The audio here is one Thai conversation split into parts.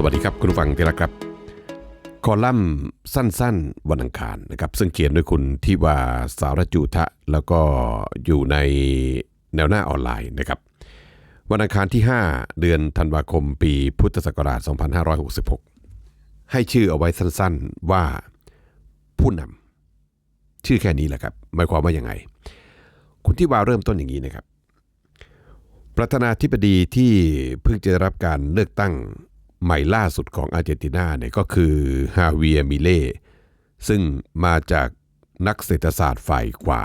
สวัสดีครับคุณฟังที่รักครับ คอลัมน์สั้นๆ วันอังคารนะครับ ซึ่งเขียนโดยคุณทิวาสารจุทะ แล้วก็อยู่ในแนวหน้าออนไลน์นะครับ วันอังคารที่ 5 เดือนธันวาคมปีพุทธศักราช 2566 ให้ชื่อเอาไว้สั้นๆว่าผู้นำชื่อแค่นี้แหละครับหมายความว่ายังไง คุณทิวาเริ่มต้นอย่างนี้นะครับประธานาธิบดีที่เพิ่งจะได้รับการเลือกตั้ง ใหม่ล่าสุดของอาร์เจนตินาเนี่ยก็คือฮาเวียมิเล่ซึ่งมาจากนักเศรษฐศาสตร์ฝ่ายขวา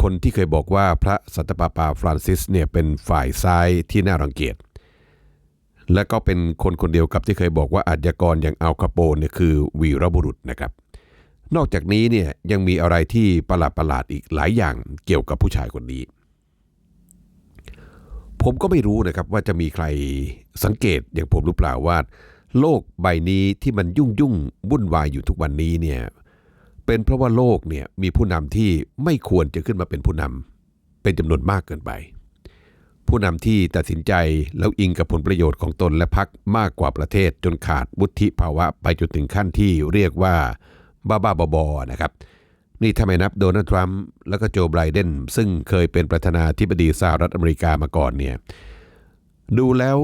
คนที่เคยบอกว่าพระสันตปาปาฟรานซิสเนี่ยเป็นฝ่ายซ้ายที่น่ารังเกียจและก็เป็นคนคนเดียวกับที่เคยบอกว่าอาชญากรอย่างอัลคาโปนเนี่ยคือวีรบุรุษนะครับ นอกจากนี้เนี่ยยังมีอะไรที่ประหลาดประหลาดอีกหลายอย่างเกี่ยวกับผู้ชายคนนี้ ผมก็ไม่รู้นะครับว่าจะมีใครสังเกตอย่างผมหรือเปล่าว่า โลกใบนี้ที่มันยุ่งยุ่งวุ่นวายอยู่ทุกวันนี้เนี่ยเป็นเพราะว่าโลกเนี่ยมีผู้นำที่ไม่ควรจะขึ้นมาเป็นผู้นำเป็นจำนวนมากเกินไป ผู้นำที่ตัดสินใจแล้วอิงกับผลประโยชน์ของตนและพรรคมากกว่าประเทศจนขาดวุฒิภาวะไปจนถึงขั้นที่เรียกว่าบ้าบ้าบอๆนะครับ นี่ถ้าไม่นับโดนัลด์ทรัมป์แล้วก็โจไบเดนซึ่งเคยเป็นประธานาธิบดีสหรัฐอเมริกามาก่อนเนี่ยดูแล้ว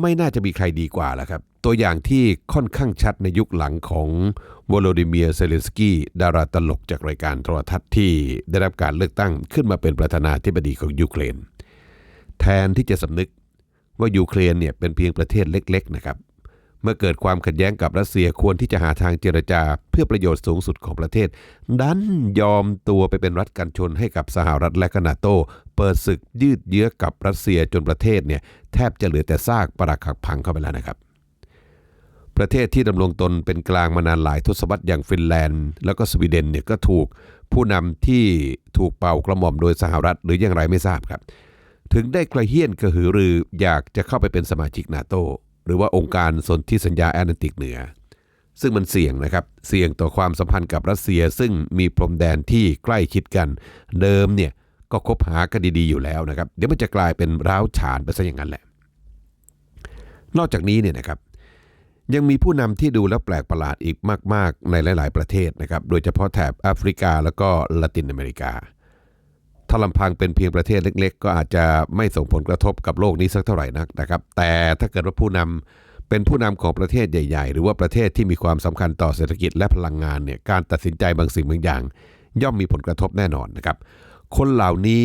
ไม่น่าจะมีใครดีกว่าแล้วครับ ตัวอย่างที่ค่อนข้างชัดในยุคหลังของวโลดิเมียเซเลนสกี้ดาราตลกจากรายการโทรทัศน์ที่ได้รับการเลือกตั้งขึ้นมาเป็นประธานาธิบดีของยูเครน แทนที่จะสำนึกว่ายูเครนเนี่ยเป็นเพียงประเทศเล็ก ๆ นะครับ เมื่อเกิดความขัดแย้งกับรัสเซียควรที่จะหาทางเจรจา เพื่อประโยชน์สูงสุดของประเทศ ดันยอมตัวไปเป็นรัฐกันชนให้กับสหรัฐและกนาโต เปิดศึกยืดเยื้อกับรัสเซียจนประเทศเนี่ยแทบจะเหลือแต่ซากปรักหักพังเข้าไปแล้วนะครับ ประเทศที่ดำรงตนเป็นกลางมานานหลายทศวรรษอย่างฟินแลนด์ แล้วก็สวีเดนเนี่ยก็ถูกผู้นำที่ถูกเป่ากระหม่อมโดยสหรัฐหรืออย่างไรไม่ทราบครับ ถึงได้กระเฮี้ยนกระหือรืออยากจะเข้าไปเป็นสมาชิกนาโต หรือว่าองค์การสนธิสัญญาแอตแลนติกเหนือ ซึ่งมันเสี่ยงนะครับ เสี่ยงต่อความสัมพันธ์กับรัสเซีย ซึ่งมีพรมแดนที่ใกล้ชิดกัน เดิมเนี่ยก็คบหากันดีๆอยู่แล้วนะครับ เดี๋ยวมันจะกลายเป็นร้าวฉานไปซะอย่างนั้นแหละ นอกจากนี้เนี่ยนะครับยังมีผู้นำที่ดูแล้วแปลกประหลาดอีกมาก ๆ ในหลาย ๆ ประเทศนะครับ โดยเฉพาะแถบแอฟริกาแล้วก็ละตินอเมริกา ถ้าลำพังเป็นเพียงประเทศเล็ก ๆ ก็อาจจะไม่ส่งผลกระทบกับโลกนี้สักเท่าไหร่นักนะครับ แต่ถ้าเกิดว่าผู้นำเป็นผู้นำของประเทศใหญ่ ๆ หรือว่าประเทศที่มีความสำคัญต่อเศรษฐกิจและพลังงานเนี่ยการตัดสินใจบางสิ่งบางอย่าง ย่อมมีผลกระทบแน่นอนนะครับ คนเหล่านี้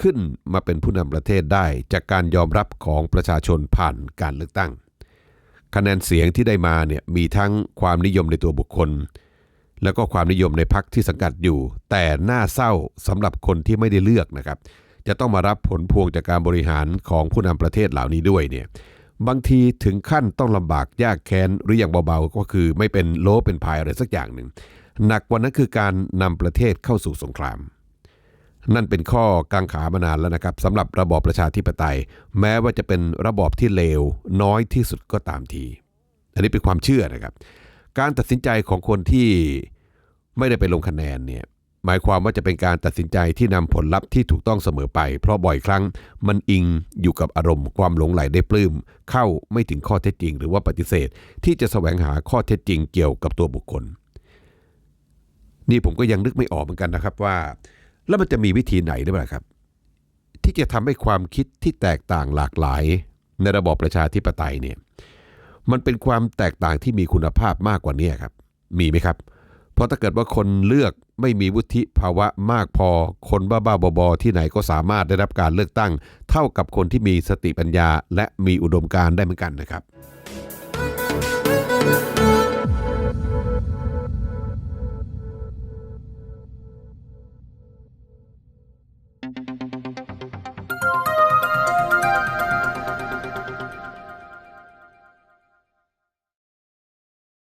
ขึ้นมาเป็นผู้นำประเทศได้จากการยอมรับของประชาชนผ่านการเลือกตั้ง คะแนนเสียงที่ได้มาเนี่ยมีทั้งความนิยมในตัวบุคคล แล้วก็ความนิยมในพรรคที่สังกัดอยู่ แต่น่าเศร้าสำหรับคนที่ไม่ได้เลือกนะครับ จะต้องมารับผลพวงจากการบริหารของผู้นำประเทศเหล่านี้ด้วยเนี่ยบางทีถึงขั้นต้องลำบากยากแค้นหรืออย่างเบาๆ ก็คือไม่เป็นโลเป็นพายอะไรสักอย่างหนึ่งหนักกว่านั้นคือการนำประเทศเข้าสู่สงคราม นั่นเป็นข้อกังขามานานแล้วนะครับสำหรับระบอบประชาธิปไตย แม้ว่าจะเป็นระบอบที่เลวน้อยที่สุดก็ตามที อันนี้เป็นความเชื่อนะครับ การตัดสินใจของคนที่ ไม่ได้ไปลงคะแนนเนี่ยหมายความว่าจะเป็นการตัดสินใจที่นำผลลัพธ์ที่ถูกต้องเสมอไป เพราะบ่อยครั้งมันอิงอยู่กับอารมณ์ความหลงไหลได้ปลื้มเข้าไม่ถึงข้อเท็จจริง หรือว่าปฏิเสธ ที่จะแสวงหาข้อเท็จจริงเกี่ยวกับตัวบุคคล นี่ผมก็ยังนึกไม่ออกเหมือนกันนะครับว่า แล้วมันจะมีวิธีไหนได้บ้างครับ ที่จะทำให้ความคิดที่แตกต่างหลากหลาย ในระบอบประชาธิปไตยเนี่ยมันเป็นความแตกต่างที่มีคุณภาพมากกว่านี้ครับ มีไหมครับ เพราะถ้าเกิดว่าคนเลือกไม่มีวุฒิภาวะมากพอ คนบ้าๆบอๆที่ไหนก็สามารถได้รับการเลือกตั้ง เท่ากับคนที่มีสติปัญญา และมีอุดมการณ์ได้เหมือนกันนะครับ